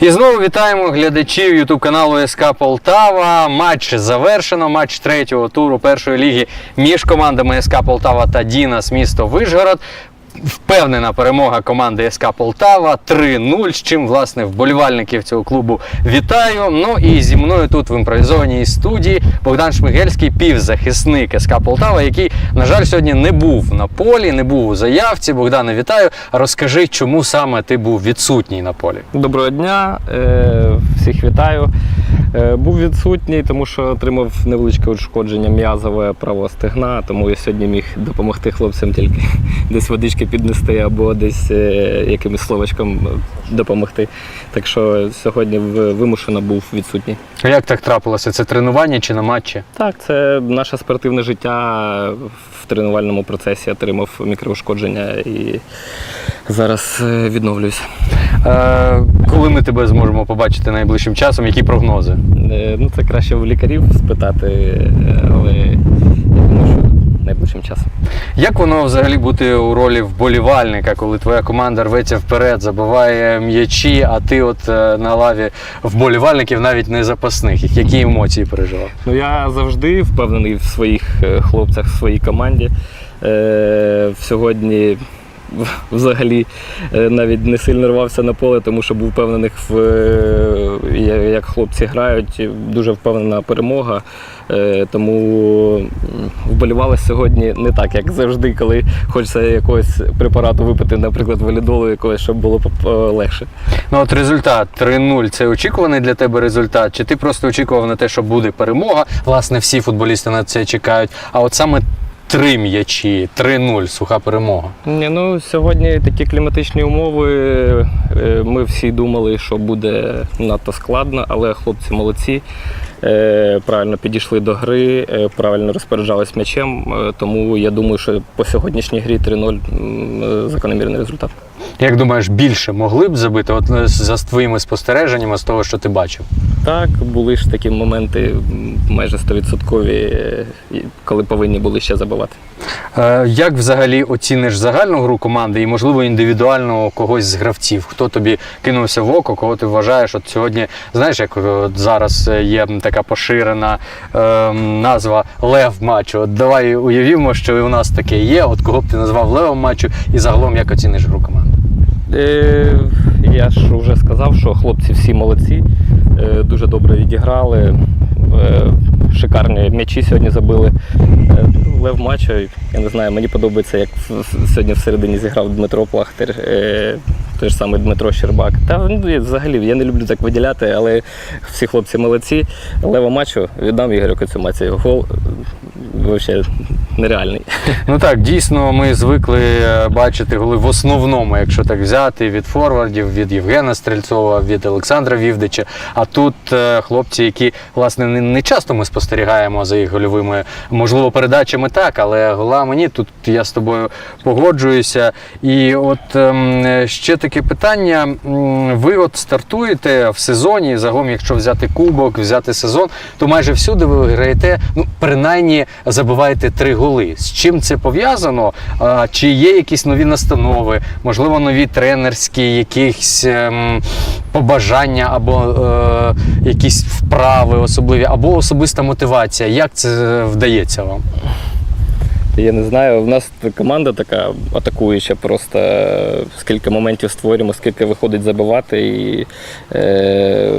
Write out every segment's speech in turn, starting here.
І знову вітаємо глядачів ютуб каналу СК Полтава. Матч завершено. Матч третього туру першої ліги між командами СК Полтава та Дінас місто Вишгород. Впевнена перемога команди СК Полтава 3-0, з чим власне вболівальників цього клубу вітаю. Ну і зі мною тут в імпровізованій студії Богдан Шмигельський, півзахисник СК Полтава, який, на жаль, сьогодні не був на полі, не був у заявці. Богдане, вітаю. Розкажи, чому саме ти був відсутній на полі. Доброго дня, е, всіх вітаю. Е, Був відсутній, тому що отримав невеличке ушкодження м'язове правого стегна, тому я сьогодні міг допомогти хлопцям тільки десь водички піднести або десь е, якимось словочком допомогти. Так що сьогодні вимушено був відсутній. А Як так трапилося? Це тренування чи на матчі? Так, це наше спортивне життя в тренувальному процесі отримав мікроушкодження і зараз е, відновлююсь. Е, коли ми тебе зможемо побачити найближчим часом? Які прогнози? Е, Ну, це краще у лікарів спитати, е, але я думаю, що найближчим часом. Як воно взагалі бути у ролі вболівальника, коли твоя команда рветься вперед, забиває м'ячі, а ти от е, на лаві вболівальників навіть не запасних? Які емоції переживав? Ну, я завжди впевнений в своїх е, хлопцях, в своїй команді. Е, Сьогодні взагалі е, навіть не сильно рвався на поле, тому що був впевнений е, як хлопці грають. Дуже впевнена перемога. Е, Тому вболівали сьогодні не так, як завжди, коли хочеться якогось препарату випити, наприклад, валідолу якогось, щоб було легше. Ну от результат 3-0 це очікуваний для тебе результат? Чи ти просто очікував на те, що буде перемога? Власне, всі футболісти на це чекають. А от саме три м'ячі, 3-0, суха перемога. Ні, ну сьогодні такі кліматичні умови. е, Ми всі думали, що буде надто складно, але хлопці молодці. Е, Правильно підійшли до гри, е, правильно розпоряджались м'ячем. е, Тому я думаю, що по сьогоднішній грі 3-0 е, закономірний результат. Як думаєш, більше могли б забити? От за твоїми спостереженнями, з того, що ти бачив? Так, були ж такі моменти майже 100%, е, коли повинні були ще забивати. Як взагалі оціниш загальну гру команди і, можливо, індивідуально когось з гравців? Хто тобі кинувся в око, кого ти вважаєш? От сьогодні, знаєш, як от зараз є така поширена е, назва лев матчу. От давай уявімо, що і у нас таке є. От кого б ти назвав левом матчу, і загалом як оціниш гру команди? Е, Я ж вже сказав, що хлопці всі молодці, е, дуже добре відіграли. е, Шикарні м'ячі сьогодні забили. Е, Лев матчу, я не знаю, мені подобається, як сьогодні всередині зіграв Дмитро Плахтер, е, той ж самий Дмитро Щербак. Та ну, взагалі я не люблю так виділяти, але всі хлопці молодці. Лева мачо віддам Ігорю Коцюмаці. Гол е, взагалі нереальний. Ну так, дійсно, ми звикли е, бачити голи в основному, якщо так взяти, від форвардів, від Євгена Стрельцова, від Олександра Вівдича. А тут е, хлопці, які власне не, часто ми спостерігаємо за їх гольовими, можливо, передачами так, але гола мені тут я з тобою погоджуюся. І от ем, ще таке питання. Ви от стартуєте в сезоні, загалом, якщо взяти кубок, взяти сезон, то майже всюди ви граєте, ну, принаймні забиваєте три голи. З чим це пов'язано? Чи є якісь нові настанови, можливо, нові тренерські, якісь ем, побажання або е, якісь вправи особливі, або особиста мотивація? Як це вдається вам? Я не знаю, в нас команда така атакуюча, просто е, скільки моментів створюємо, скільки виходить забивати, і е,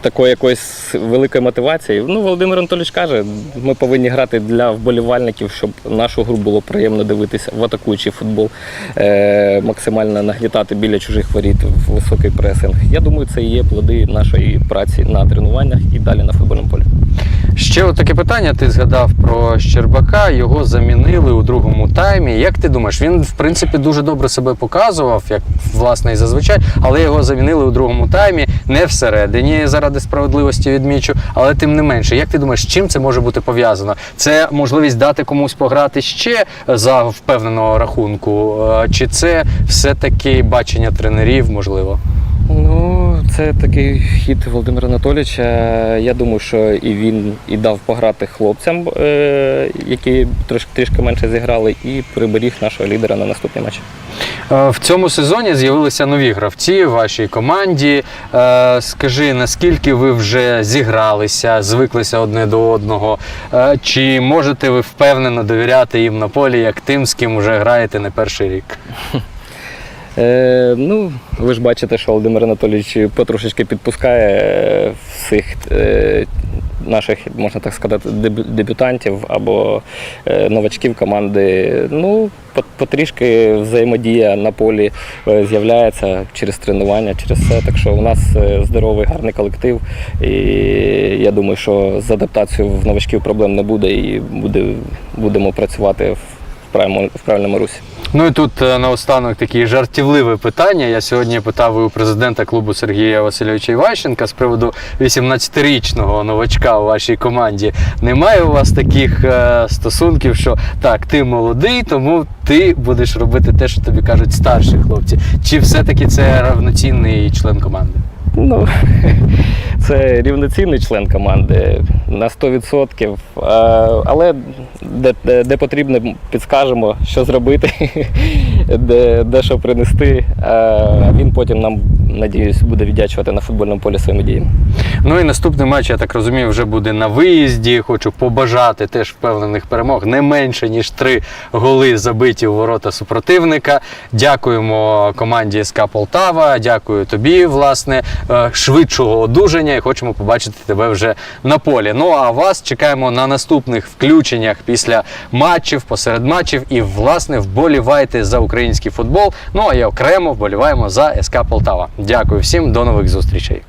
такої якоїсь великої мотивації. Ну, Володимир Анатолійович каже, ми повинні грати для вболівальників, щоб нашу гру було приємно дивитися в атакуючий футбол, е, максимально нагнітати біля чужих воріт в високий пресинг. Я думаю, це і є плоди нашої праці на тренуваннях і далі на футбольному полі. Ще таке питання. Ти згадав про Щербака, його замінили у другому таймі. Як ти думаєш, він в принципі дуже добре себе показував, як власне і зазвичай, але його замінили у другому таймі, не всередині заради справедливості відмічу, але тим не менше. Як ти думаєш, з чим це може бути пов'язано? Це можливість дати комусь пограти ще за впевненого рахунку, Е, чи це все-таки бачення тренерів, можливо? Ну, це такий хід Володимира Анатолійовича. Я думаю, що і він і дав пограти хлопцям, е, які трошки трішки менше зіграли, і приберіг нашого лідера на наступний матч. Е, В цьому сезоні з'явилися нові гравці в вашій команді. Е, Скажи, наскільки ви вже зігралися, звиклися одне до одного? Чи можете ви впевнено довіряти їм на полі, як тим, з ким вже граєте не перший рік? Е, ну, ви ж бачите, що Володимир Анатолійович потрошечки підпускає е, всіх е, наших, можна так сказати, дебю- дебютантів або е, новачків команди. Ну, по- потрішки взаємодія на полі е, з'являється через тренування, через все. Так що у нас е, здоровий, гарний колектив. І я думаю, що з адаптацією в новачків проблем не буде і буде, будемо працювати в в правильному русі. Ну і тут е, наостанок таке жартівливе питання. Я сьогодні питав у президента клубу Сергія Васильовича Іващенка з приводу 18-річного новачка у вашій команді. Немає у вас таких е, стосунків, що так, ти молодий, тому ти будеш робити те, що тобі кажуть старші хлопці. Чи все-таки це равноцінний член команди? Ну, це рівноцінний член команди на 100%. Е, Але де, де, де потрібно, підскажемо, що зробити, де, де що принести. А він потім нам, надіюсь, буде віддячувати на футбольному полі своїми діями. Ну і наступний матч, я так розумію, вже буде на виїзді. Хочу побажати теж впевнених перемог не менше ніж три голи забиті у ворота супротивника. Дякуємо команді СК Полтава. Дякую тобі, власне, е, швидшого одужання і хочемо побачити тебе вже на полі. Ну а вас чекаємо на наступних включеннях після матчів, посеред матчів і власне вболівайте за український футбол. Ну а я окремо вболіваємо за СК Полтава. Дякую всім, до нових зустрічей.